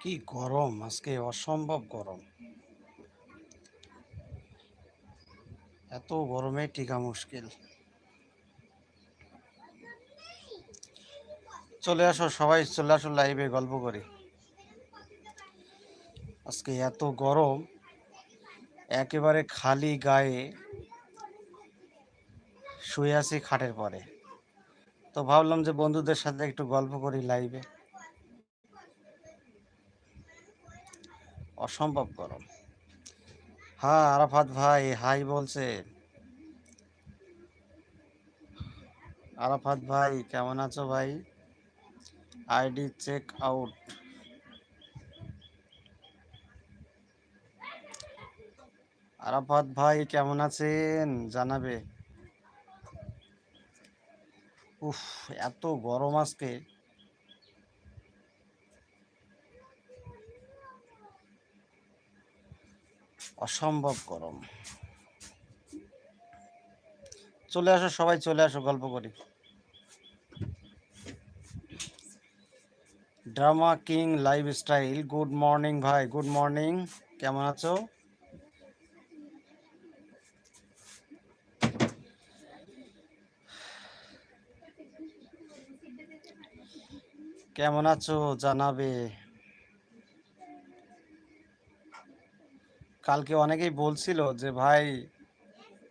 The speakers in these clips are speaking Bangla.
কি গরম, আজকে অসম্ভব গরম। এত গরমে টিকা মুশকিল। চলে আসো, সবাই চলে আসো লাইভে গল্প করি। আজকে এত গরম, একেবারে খালি গায়ে শুয়ে আছি খাটের পরে। তো ভাবলাম যে বন্ধুদের সাথে একটু গল্প করি লাইভে অসম্ভব গরম। হ্যাঁ আরাফাত ভাই, হাই বলছে। আরাফাত ভাই, কেমন আছো ভাই? ID check out. আরাফাত ভাই, কেমন আছেন? জানাবে। উফ, এত গরম আজকে। অসম্ভব গরম। চলে আসো, সবাই চলে আসো, গল্প করি। Drama king life style good morning ভাই, গুড মর্নিং, কেমন আছো? কেমন আছো জানাবে। কালকে অনেকেই বলছিল যে, ভাই,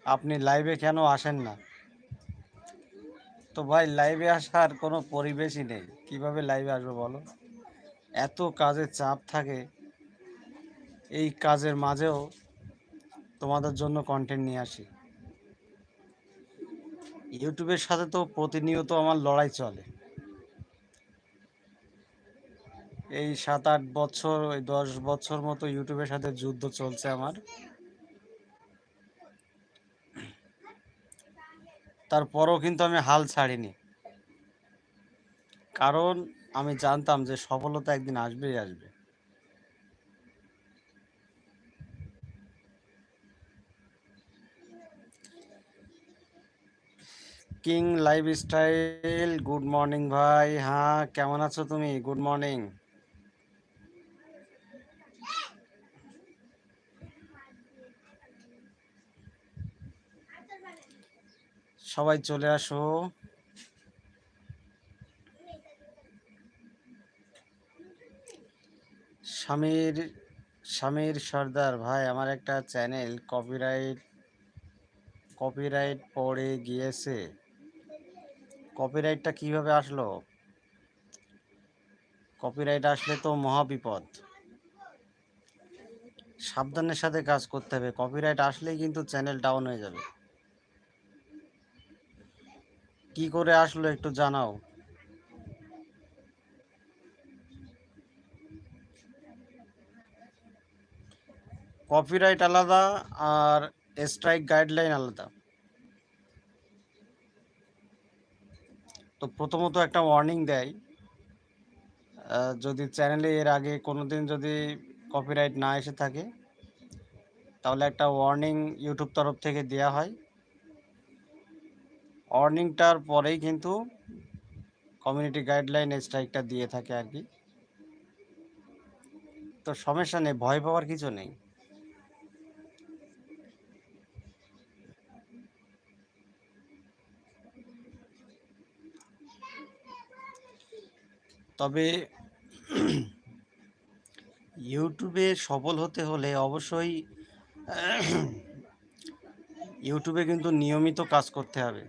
আপনি লাইভে কেন আসেন না? তো ভাই লাইভে আসার কোনো পরিবেশই নেই। কীভাবে লাইভে আসব বলো? এত কাজের চাপ থাকে। এই কাজের মাঝেও তোমাদের জন্য কন্টেন্ট নিয়ে আসি। ইউটিউবের সাথে তো প্রতিনিয়ত আমার লড়াই চলে। এই সাত আট বছর, ওই দশ বছর মতো ইউটিউবের সাথে যুদ্ধ চলছে আমার। তারপরও কিন্তু আমি হাল ছাড়িনি। কারণ আমি জানতাম যে সফলতা একদিন আসবেই আসবে। King life style good morning ভাই। হ্যাঁ কেমন আছো তুমি? Good morning. সবাই চলে আসো। স্বামীর স্বামীর সর্দার, ভাই, আমার একটা চ্যানেল কপিরাইট কপিরাইট পড়ে গিয়েছে। কপিরাইটটা কীভাবে আসলো? কপিরাইট আসলে তো মহাবিপদ। সাবধানের সাথে কাজ করতে হবে। কপিরাইট আসলেই কিন্তু চ্যানেল ডাউন হয়ে যাবে। কি করে আসলো একটু জানাও। কপিরাইট আলাদা আর স্ট্রাইক গাইডলাইন আলাদা। তো প্রথমত একটা ওয়ার্নিং দেয় যদি চ্যানেলে এর আগে কোনোদিন যদি কপিরাইট না এসে থাকে, তাহলে একটা ওয়ার্নিং ইউটিউব তরফ থেকে দেওয়া হয়। ওয়ার্নিংটার পরেই কিন্তু কমিউনিটি গাইডলাইন স্ট্রাইকটা দিয়ে থাকে আর কি। তো সমস্যা নেই, ভয় পাওয়ার কিছু নেই। তবে ইউটিউবে সফল হতে হলে অবশ্যই ইউটিউবে কিন্তু নিয়মিত কাজ করতে হবে।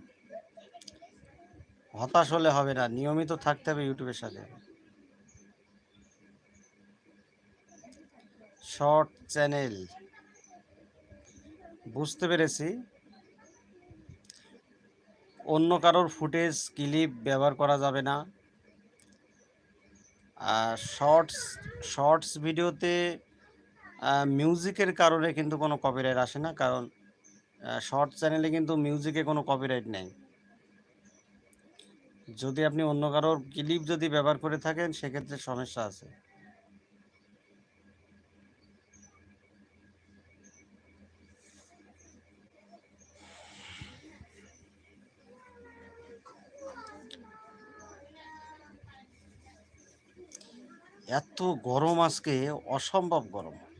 হতাশ হলে হবে না, নিয়মিত থাকতে হবে ইউটিউবের সাথে। Short channel. বুঝতে পেরেছি। অন্য কারোর ফুটেজ, ক্লিপ ব্যবহার করা যাবে না। শর্টস শর্টস ভিডিওতে মিউজিকের কারণে কিন্তু কোনো কপিরাইট আসে না, কারণ শর্ট চ্যানেলে কিন্তু মিউজিকে কোনো কপিরাইট নেই। যদি আপনি অন্য কারোর ক্লিপ যদি ব্যবহার করে থাকেন, সেক্ষেত্রে সমস্যা আছে। এত গরম আজকে, অসম্ভব গরম।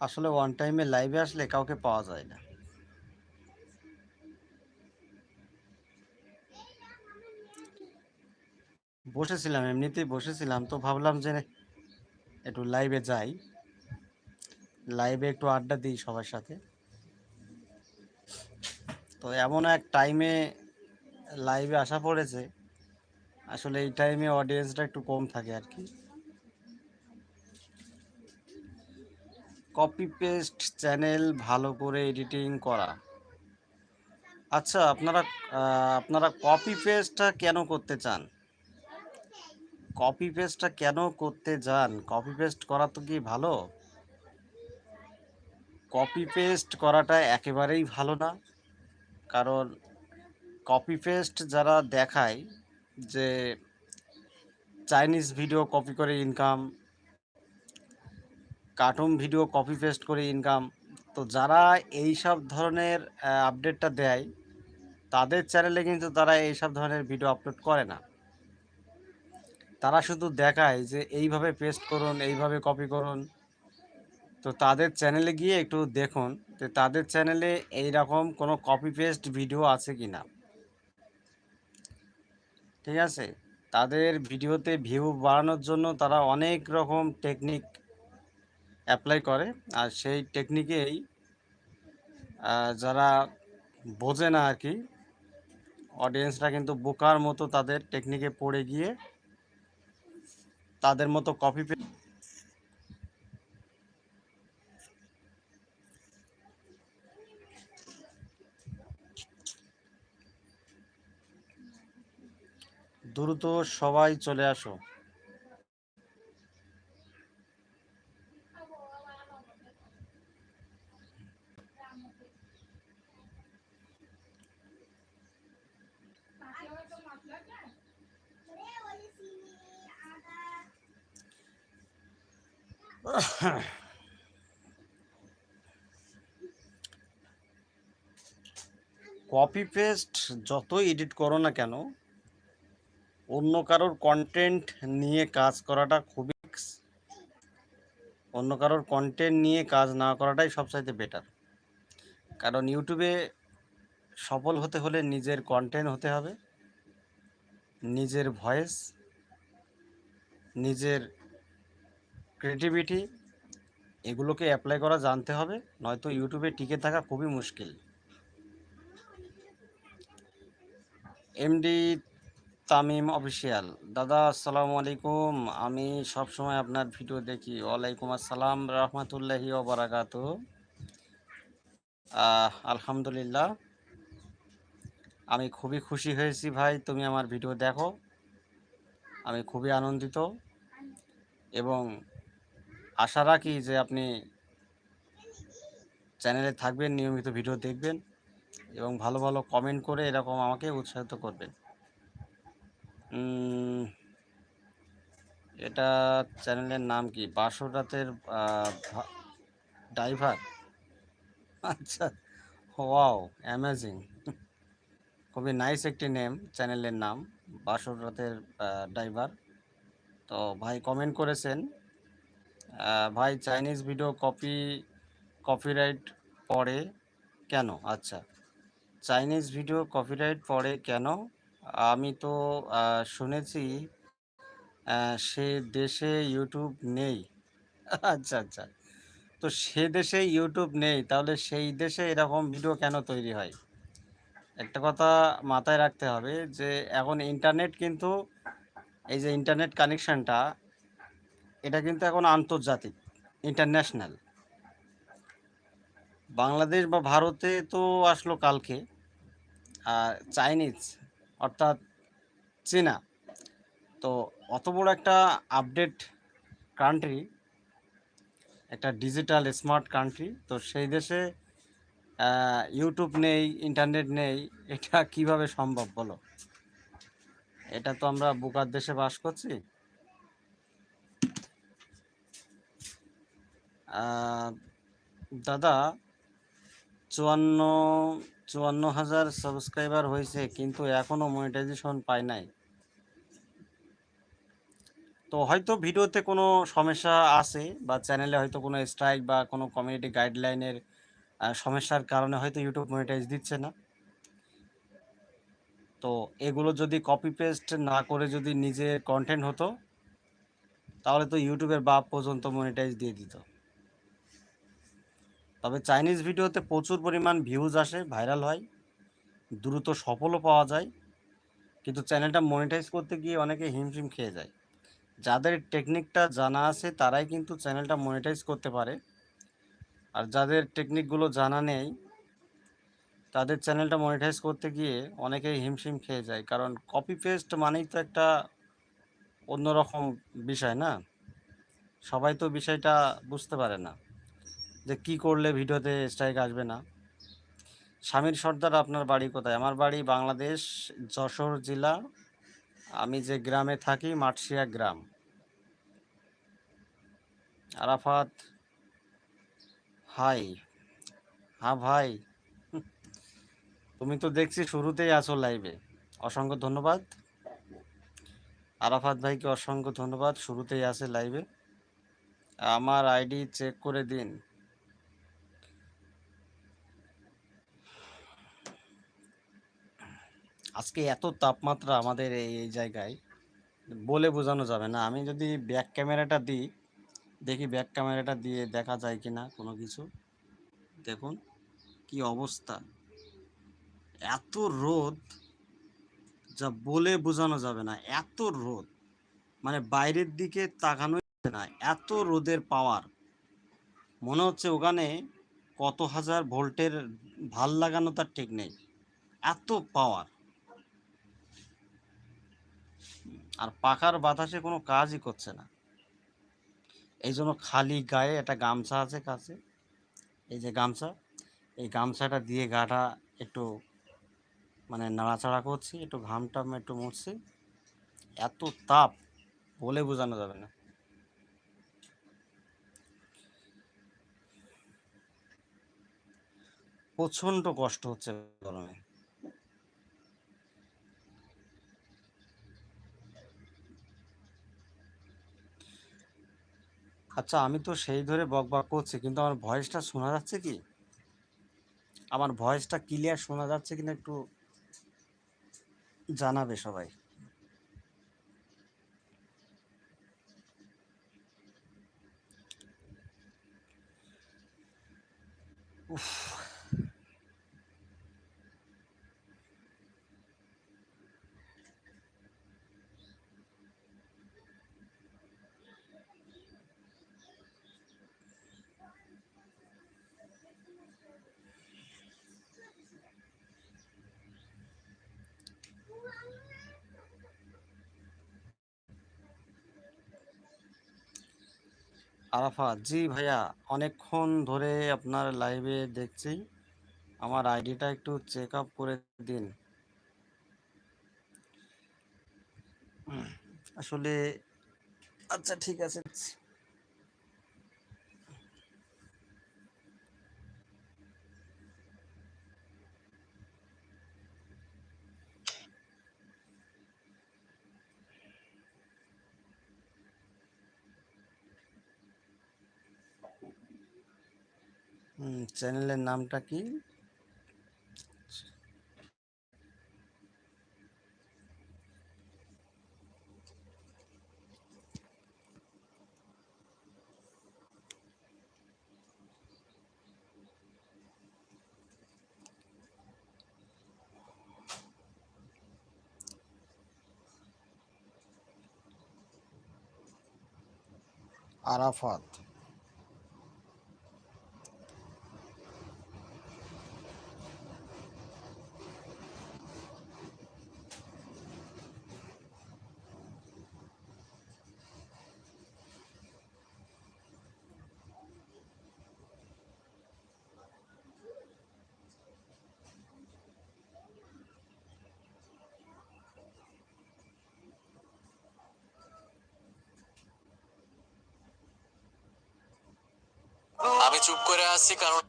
আসলে ওয়ান টাইমে লাইভে আসলে কাউকে পাওয়া যায় না। বসেছিলাম, এমনিতেই বসেছিলাম, তো ভাবলাম যে একটু লাইভে যাই। লাইভে একটু আড্ডা দিই সবার সাথে। তো এমন এক টাইমে লাইভে আসা পড়েছে। আসলে এই টাইমে অডিয়েন্সটা একটু কম থাকে আর কি। কপি পেস্ট চ্যানেল ভালো করে এডিটিং করা। আচ্ছা আপনারা আপনারা কপি পেস্টটা কেন করতে চান? কপি পেস্টটা কেন করতে যান? কপি পেস্ট করা তো কি ভালো? কপি পেস্ট করাটা একেবারেই ভালো না। কারণ কপি পেস্ট যারা দেখায় যে চাইনিজ ভিডিও কপি করে income cartoon video copy paste করে ইনকাম তো যারা এই সব ধরনের আপডেটটা দেয়, তাদের চ্যানেলে কিন্তু তারা এই সব ধরনের ভিডিও আপলোড করে না। তারা শুধু দেখায় যে এইভাবে পেস্ট করুন, এইভাবে কপি করুন। তো তাদের চ্যানেলে গিয়ে একটু দেখুন যে তাদের চ্যানেলে এই রকম কোনো কপি পেস্ট ভিডিও আছে কি না ঠিক আছে? তাদের ভিডিওতে ভিউ বাড়ানোর জন্য তারা অনেক রকম টেকনিক অ্যাপ্লাই করে, আর সেই টেকনিকেই যারা বোঝে না আর কি অডিয়েন্সরা কিন্তু বোকার মতো তাদের টেকনিকে পড়ে গিয়ে তাদের মতো কপি পে দ্রুত সবাই চলে আসো। কপি পেস্ট যতই এডিট করো না কেন, অন্য কারোর কন্টেন্ট নিয়ে কাজ করাটা খুবই অন্য কারোর কন্টেন্ট নিয়ে কাজ না করাটাই সবচাইতে বেটার কারণ ইউটিউবে সফল হতে হলে নিজের কন্টেন্ট হতে হবে, নিজের ভয়েস নিজের ক্রিয়েটিভিটি এগুলোকে অ্যাপ্লাই করা জানতে হবে, নয়তো ইউটিউবে টিকে থাকা খুবই মুশকিল। এমডি তামিম অফিসিয়াল দাদা, আসসালামু আলাইকুম। আমি সব সময় আপনার ভিডিও দেখি। ওয়ালাইকুম আসসালাম রহমতুল্লাহি ওবরাকাত আলহামদুলিল্লাহ। আমি খুবই খুশি হয়েছি ভাই, তুমি আমার ভিডিও দেখো। আমি খুবই আনন্দিত। এবং আশা রাখি যে আপনি চ্যানেলে থাকবেন, নিয়মিত ভিডিও দেখবেন এবং ভালো ভালো কমেন্ট করে এরকম আমাকে উৎসাহিত করবেন। এটা চ্যানেলের নাম কি? বাসরাতের ড্রাইভার? আচ্ছা ওয়াও অ্যামেজিং খুবই নাইস একটি নেম চ্যানেলের নাম বাসরাতের ড্রাইভার। তো ভাই কমেন্ট করেছেন ভাই চাইনিজ ভিডিও কপি কপিরাইট পড়ে কেন? আচ্ছা চাইনিজ ভিডিও কপিরাইট পড়ে কেন? আমি তো শুনেছি সে দেশে ইউটিউব নেই। আচ্ছা আচ্ছা তো সে দেশে ইউটিউব নেই, তাহলে সেই দেশে এরকম ভিডিও কেন তৈরি হয়? একটা কথা মাথায় রাখতে হবে যে, এখন ইন্টারনেট কিন্তু, এই যে ইন্টারনেট কানেকশানটা এটা কিন্তু এখন আন্তর্জাতিক ইন্টারন্যাশনাল বাংলাদেশ বা ভারতে তো আসলো কালকে, আর চাইনিজ, অর্থাৎ চীনা। তো অত বড় একটা আপডেট কান্ট্রি একটা ডিজিটাল স্মার্ট কান্ট্রি তো সেই দেশে ইউটিউব নেই ইন্টারনেট নেই, এটা কীভাবে সম্ভব বলো? এটা তো আমরা বুকার দেশে বাস করছি। দাদা, চুয়ান্ন চুয়ান্ন হাজার সাবস্ক্রাইবার হয়েছে, কিন্তু এখনও মনিটাইজেশন পাই নাই। তো হয়তো ভিডিওতে কোনো সমস্যা আছে বা চ্যানেলে হয়তো কোনো স্ট্রাইক বা কোনো কমিউনিটি গাইডলাইনের সমস্যার কারণে হয়তো ইউটিউব মনিটাইজ দিচ্ছে না। তো এগুলো যদি কপি পেস্ট না করে যদি নিজে কন্টেন্ট হতো, তাহলে তো ইউটিউবের বাপ পর্যন্ত মনিটাইজ দিয়ে দিত। তবে চাইনিজ ভিডিওতে প্রচুর পরিমাণ ভিউজ আসে ভাইরাল হয়, দ্রুত সফলও পাওয়া যায়। কিন্তু চ্যানেলটা মনিটাইজ করতে গিয়ে অনেকে হিমশিম খেয়ে যায়। যাদের টেকনিকটা জানা আছে, তারাই কিন্তু চ্যানেলটা মনিটাইজ করতে পারে। আর যাদের টেকনিকগুলো জানা নেই, তাদের চ্যানেলটা মনিটাইজ করতে গিয়ে অনেকেই হিমশিম খেয়ে যায়। কারণ কপি পেস্ট মানেই তো একটা অন্যরকম বিষয় না? সবাই তো বিষয়টা বুঝতে পারে না। যে কি করলে ভিডিওতে স্ট্রাইক আসবে না? স্বামীর সর্দার আপনার বাড়ি কোথায়? আমার বাড়ি বাংলাদেশ, যশোর জেলা। আমি যে গ্রামে থাকি মাটশিয়া গ্রাম। আরাফাত, হাই। হ্যাঁ ভাই। তুমি তো দেখছি শুরুতেই আছো লাইভে অসংখ্য ধন্যবাদ। আরাফাত ভাইকে অসংখ্য ধন্যবাদ। শুরুতেই আছে লাইভে আমার আইডি চেক করে দিন। আজকে এত তাপমাত্রা আমাদের এই জায়গায়, বলে বোঝানো যাবে না। আমি যদি ব্যাক ক্যামেরাটা দিই, দেখি ব্যাক ক্যামেরাটা দিয়ে দেখা যায় কি না কোনো কিছু। দেখুন কি অবস্থা। এত রোদ, যা বলে বোঝানো যাবে না। এত রোদ। মানে বাইরের দিকে তাকানো না। এত রোদের পাওয়ার মনে হচ্ছে ওখানে কত হাজার ভোল্টের ভালো লাগানো তার ঠিক নেই। এত পাওয়ার আর পাখার বাতাসে কোনো কাজই করছে না। এই জন্য খালি গায়ে একটা গামছা আছে কাছে। এই যে গামছা, এই গামছাটা দিয়ে গাটা একটু মানে নাড়াচাড়া করছি, একটু ঘাম টাম একটু মুছছি। এত তাপ, বলে বোঝানো যাবে না। প্রচণ্ড কষ্ট হচ্ছে গরমে। আচ্ছা আমি তো সেই ধরে বক বক করছি, কিন্তু আমার ভয়েসটা শোনা যাচ্ছে কি? আমার ভয়েসটা ক্লিয়ার শোনা যাচ্ছে কিনা একটু জানাবে সবাই। উফ আরাফাত, জি ভাইয়া, অনেকক্ষণ ধরে আপনার লাইভে দেখছি। আমার আইডিটা একটু চেক আপ করে দিন। আসলে আচ্ছা ঠিক আছে। চ্যানেলের নামটা কি? আরাফাত। আছি কারণ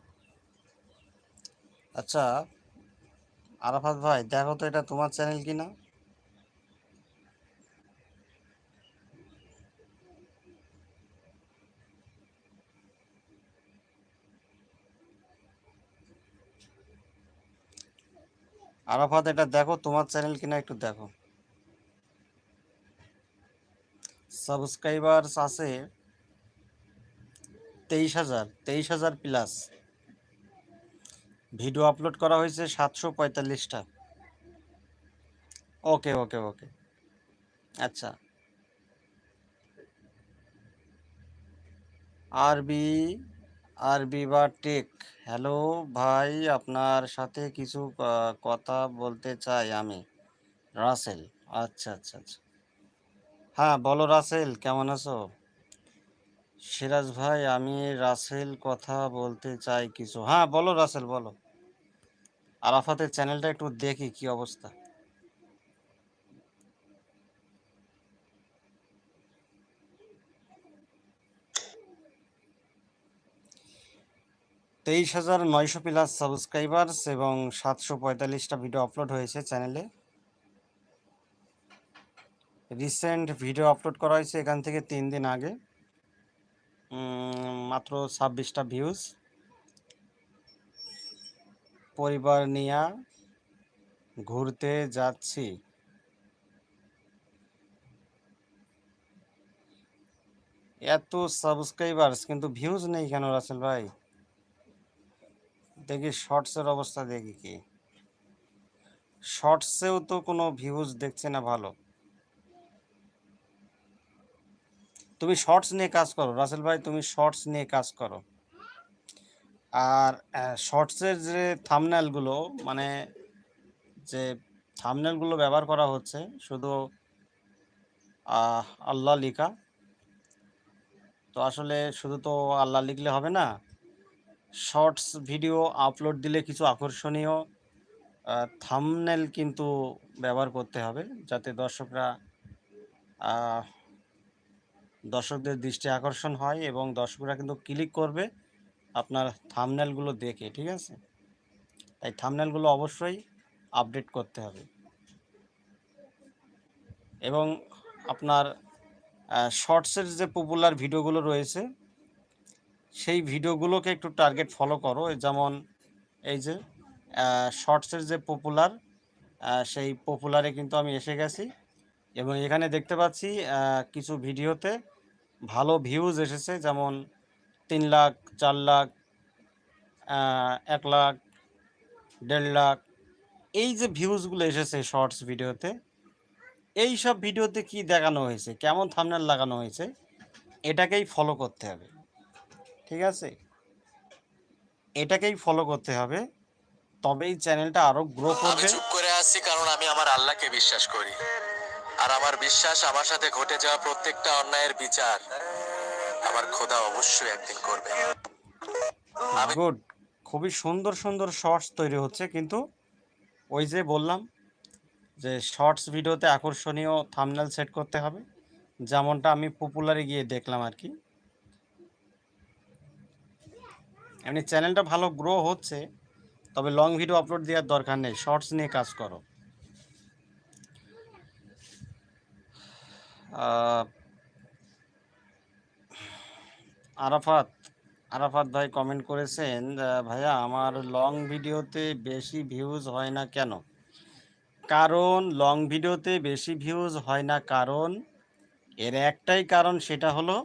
আচ্ছা আরাফাত ভাই, দেখো তো এটা তোমার চ্যানেল কিনা? আরাফাত, এটা দেখো, তোমার চ্যানেল কিনা একটু দেখো। সাবস্ক্রাইবার্স আছে তেইশ হাজার তেইশ হাজার প্লাস ভিডিও আপলোড করা হয়েছে সাতশো পঁয়তাল্লিশটা। ওকে ওকে ওকে আচ্ছা। আরবি আরবি বা টেক হ্যালো ভাই, আপনার সাথে কিছু কথা বলতে চাই আমি। রাসেল আচ্ছা আচ্ছা আচ্ছা। হ্যাঁ বলো রাসেল কেমন আছো? সিরাজ ভাই, আমি রাসেল কথা বলতে চাই কিছু। হ্যাঁ বলো রাসেল, বলো। আরাফাতের চ্যানেলটা একটু দেখি কি অবস্থা। তেইশ হাজার নয়শো প্লাস সাবস্ক্রাইবার্স এবং সাতশো পঁয়তাল্লিশটা ভিডিও আপলোড হয়েছে চ্যানেলে। রিসেন্ট ভিডিও আপলোড করা হয়েছে এখান থেকে তিন দিন আগে। মাত্র ছাব্বিশটা ভিউজ পরিবার নিয়ে ঘুরতে যাচ্ছি। এত সাবস্ক্রাইবার্স কিন্তু ভিউজ নেই কেন রাসেল ভাই? দেখি শর্টসের অবস্থা দেখি কি। শর্টসেও তো কোনো ভিউজ দেখছে না ভালো। তুমি শর্টস নিয়ে কাজ করো। রাসেল ভাই, তুমি শর্টস নিয়ে কাজ করো। আর শর্টসের যে থামনেলগুলো মানে যে থামনেলগুলো ব্যবহার করা হচ্ছে, শুধু আল্লাহ লিখা। তো আসলে শুধু তো আল্লাহ লিখলে হবে না শর্টস ভিডিও আপলোড দিলে কিছু আকর্ষণীয় থামনেল কিন্তু ব্যবহার করতে হবে, যাতে দর্শকরা দর্শকদের দৃষ্টি আকর্ষণ হয় এবং দর্শকরা কিন্তু ক্লিক করবে আপনার থামনেলগুলো দেখে, ঠিক আছে? তাই থামনেলগুলো অবশ্যই আপডেট করতে হবে। এবং আপনার শর্টসের যে পপুলার ভিডিওগুলো রয়েছে, সেই ভিডিওগুলোকে একটু টার্গেট ফলো করো। যেমন এই যে শর্টসের যে পপুলার সেই পপুলারে কিন্তু আমি এসে গেছি এবং এখানে দেখতে পাচ্ছি কিছু ভিডিওতে ভালো ভিউজ এসেছে যেমন তিন লাখ চার লাখ এক লাখ দেড় লাখ। এই যে ভিউজগুলো এসেছে শর্টস ভিডিওতে এই সব ভিডিওতে কি দেখানো হয়েছে? কেমন থামনেল লাগানো হয়েছে? এটাকেই ফলো করতে হবে। ঠিক আছে? এটাকেই ফলো করতে হবে। তবেই চ্যানেলটা আরও গ্রো করবে। চুপ করে আছি কারণ আমি আমার আল্লাহকে বিশ্বাস করি। আর আমার বিশ্বাস, আমার সাথে ঘটে যাওয়া প্রত্যেকটা অন্যায়ের বিচার আমার খোদা অবশ্যই একদিন করবে। গুড। খুবই সুন্দর সুন্দর শর্টস তৈরি হচ্ছে, কিন্তু ওই যে বললাম যে শর্টস ভিডিওতে আকর্ষণীয় থামনেল সেট করতে হবে, যেমনটা আমি পপুলারে গিয়ে দেখলাম আর কি। এমনি চ্যানেলটা ভালো গ্রো হচ্ছে, তবে লং ভিডিও আপলোড দেওয়ার দরকার নেই শর্টস নিয়ে কাজ করো। আরাফাত আরাফাত ভাই কমেন্ট করেছেন ভাইয়া আমার লং ভিডিওতে বেশি ভিউজ হয় না কেন? কারণ লং ভিডিওতে বেশি ভিউজ হয় না কারণ, এর একটাই কারণ সেটা হলো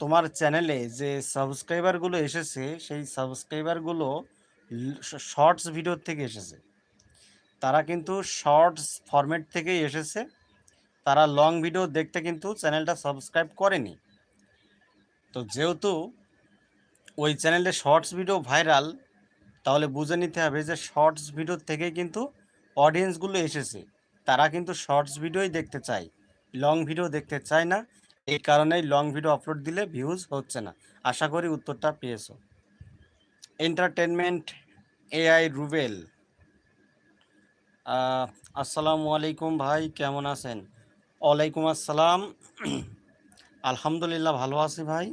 তোমার চ্যানেলে যে সাবস্ক্রাইবারগুলো এসেছে, সেই সাবস্ক্রাইবারগুলো শর্টস ভিডিওর থেকে এসেছে। তারা কিন্তু শর্টস ফরম্যাট থেকেই এসেছে। তারা লং ভিডিও দেখতে কিন্তু চ্যানেলটা সাবস্ক্রাইব করেনি। তো যেহেতু ওই চ্যানেলে শর্টস ভিডিও ভাইরাল তাহলে বুঝে নিতে হবে যে শর্টস ভিডিও থেকে কিন্তু অডিয়েন্সগুলো এসেছে। তারা কিন্তু শর্টস ভিডিওই দেখতে চায় লং ভিডিও দেখতে চায় না। এই কারণেই লং ভিডিও আপলোড দিলে ভিউজ হচ্ছে না। আশা করি উত্তরটা পেয়েছ। এন্টারটেনমেন্ট এআই রুবেল আসসালামু আলাইকুম ভাই, কেমন আছেন? ওয়ালাইকুম আসসালাম। আলহামদুলিল্লাহ ভালো আছি ভাই।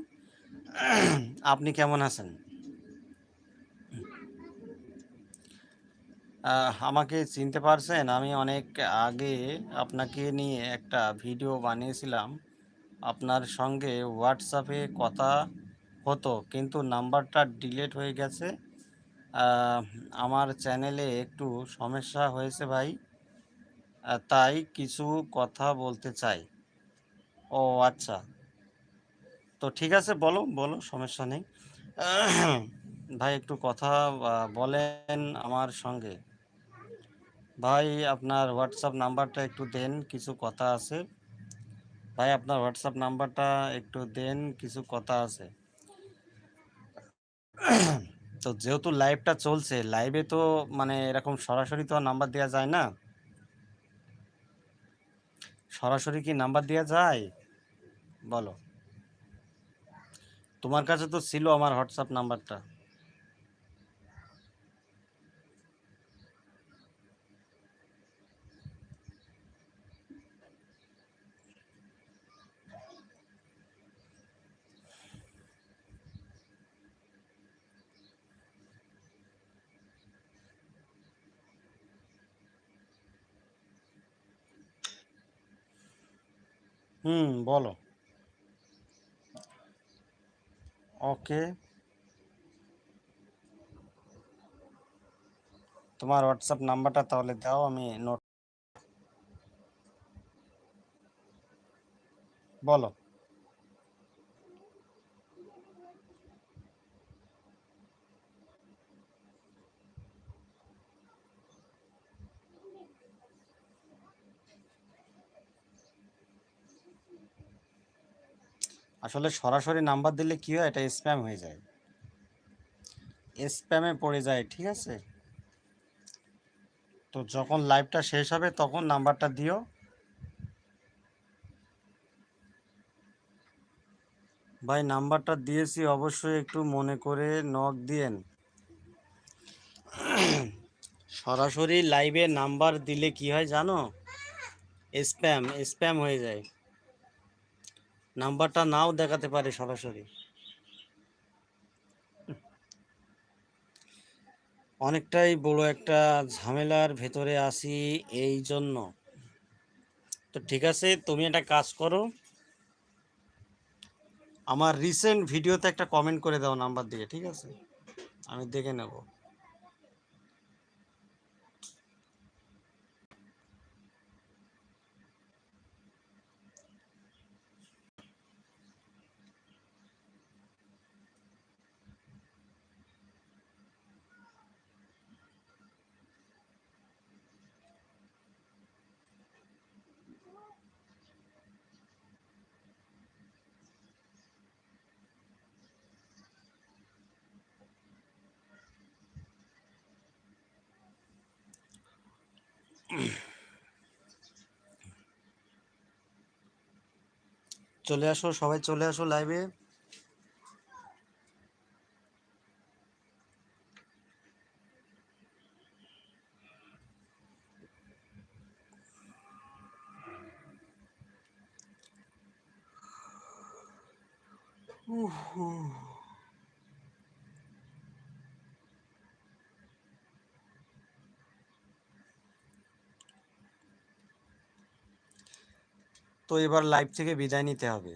আপনি কেমন আছেন? আমাকে চিনতে পারছেন, আমি অনেক আগে আপনাকে নিয়ে একটা ভিডিও বানিয়েছিলাম। আপনার সঙ্গে হোয়াটসঅ্যাপে কথা হতো, কিন্তু নাম্বারটা ডিলিট হয়ে গেছে। আমার চ্যানেলে একটু সমস্যা হয়েছে ভাই। তাই কিছু কথা বলতে চাই। ও আচ্ছা। তো ঠিক আছে, বলো বলো, সমস্যা নেই। ভাই, একটু কথা বলেন আমার সঙ্গে। ভাই, আপনার হোয়াটসঅ্যাপ নাম্বারটা একটু দেন, কিছু কথা আছে। ভাই, আপনার হোয়াটসঅ্যাপ নাম্বারটা একটু দেন, কিছু কথা আছে। তো যেহেতু লাইভটা চলছে লাইভে তো মানে এরকম সরাসরি তো নাম্বার দেওয়া যায় না। সরাসরি কি নাম্বার দেওয়া যায়? বলো। তোমার কাছে তো ছিল আমার হোয়াটসঅ্যাপ নাম্বারটা। হুম বলো। ওকে। তোমার হোয়াটসঅ্যাপ নাম্বারটা তাহলে দাও আমি নোট বলো। আসলে সরাসরি নাম্বার দিলে কি হয়? এটা স্প্যাম হয়ে যায়। স্প্যামে পড়ে যায়, ঠিক আছে? তো যখন লাইভটা শেষ হবে, তখন নাম্বারটা দিও। ভাই নাম্বারটা দিয়েছি, অবশ্যই একটু মনে করে নক দিয়েন। সরাসরি লাইভে নাম্বার দিলে কি হয় জানো? স্প্যাম স্প্যাম হয়ে যায়। নাম্বারটা নাও দেখাতে পারে সরাসরি। অনেকটাই বড় একটা ঝামেলার ভেতরে আছি এই জন্য। তো ঠিক আছে, তুমি একটা কাজ করো। আমার রিসেন্ট ভিডিওতে একটা কমেন্ট করে দাও নাম্বার দিয়ে, ঠিক আছে? আমি দেখে নেব। চলে আসো সবাই চলে আসো লাইভে তো এবার লাইভ থেকে বিদায় নিতে হবে।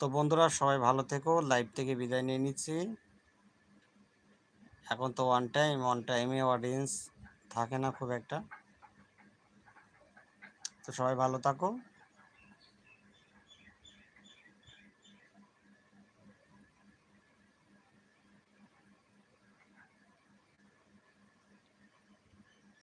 তো বন্ধুরা, সবাই ভালো থেকো লাইভ থেকে বিদায় নিয়ে নিচ্ছি। এখন তো ওয়ান টাইম ওয়ান টাইমে অডিয়েন্স থাকে না খুব একটা। তো সবাই ভালো থাকো।